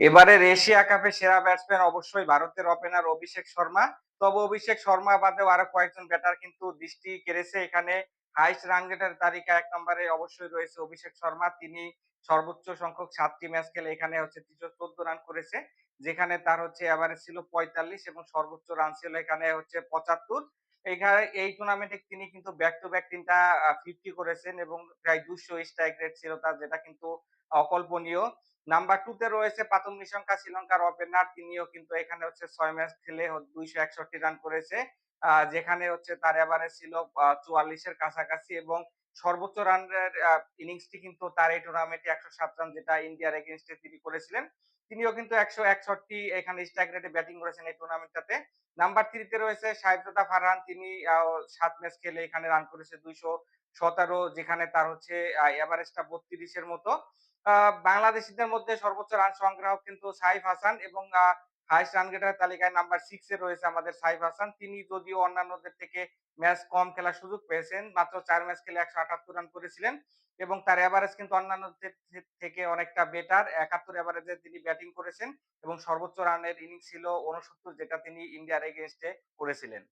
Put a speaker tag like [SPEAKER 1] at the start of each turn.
[SPEAKER 1] এবারের এশিয়া কাপে সেরা ব্যাটসম্যান অবশ্যই ভারতের ওপেনার অভিষেক শর্মা। তবে অভিষেক শর্মা বাদেও আরও কয়েকজন ব্যাটার কিন্তু দৃষ্টি কেড়েছে এখানে। হাইস্ট রান রেটের তালিকায় ১ নম্বরে অবশ্যই রয়েছে অভিষেক শর্মা। তিনি সর্বোচ্চ সংখ্যক ৭ টি ম্যাচ খেলে এখানে হচ্ছে ৩১৪ রান করেছে। যেখানে তার হচ্ছে এভারেজ ছিল ৪৫ এবং সর্বোচ্চ রান ছিল এখানে হচ্ছে ৭৫। এখানে এই টুর্নামেন্টে তিনি কিন্তু ব্যাক টু ব্যাক ৩ টা আ ৫০ করেছেন এবং প্রায় ২০০ স্ট্রাইক রেট ছিল তার, যেটা কিন্তু অকল্পনীয়। নাম্বার টু তে রয়েছে প্রাথমিক নিশঙ্কা শ্রীলঙ্কার ওপেনার। তিনিও কিন্তু এখানে হচ্ছে ছয় ম্যাচ খেলে দুইশো একষট্টি রান করেছে। যেখানে হচ্ছে তার এভারেজ ছিল, আ ৪৪ এর কাছাকাছি এবং সর্বোচ্চ রানের ইনিংসটি কিন্তু তার এই টুর্নামেন্টে ১০৭ রান যেটা ইন্ডিয়ার এগেইনস্ট এ তিনি করেছিলেন। তিনিও কিন্তু ১৬১ এখানে স্ট্রাইক রেটে ব্যাটিং করেছেন এই টুর্নামেন্টটাতে। নাম্বার 3 তে রয়েছে শাহেদ ফারহান। তিনি ৭ ম্যাচ খেলে এখানে রান করেছে ২১৭ যেখানে তার হচ্ছে এভারেজটা ৩২ এর মতো। বাংলাদেশীদের মধ্যে সর্বোচ্চ রান সংগ্রাহক কিন্তু সাইফ হাসান এবং আ হাইয়েস্ট রান তালিকায় নাম্বার সিক্স এ রয়েছে আমাদের সাইফ হাসান। তিনি যদিও অন্যান্যদের থেকে ম্যাচ কম খেলার সুযোগ পেয়েছেন। মাত্র চার ম্যাচ খেলে ১৭৮ রান করেছিলেন এবং তার এভারেজ কিন্তু অন্যান্যদের থেকে অনেকটা বেটার। ৭১ এভারেজে তিনি ব্যাটিং করেছেন এবং সর্বোচ্চ রানের ইনিংস ছিল ৬৯ যেটা তিনি ইন্ডিয়ার এগেনস্টে করেছিলেন।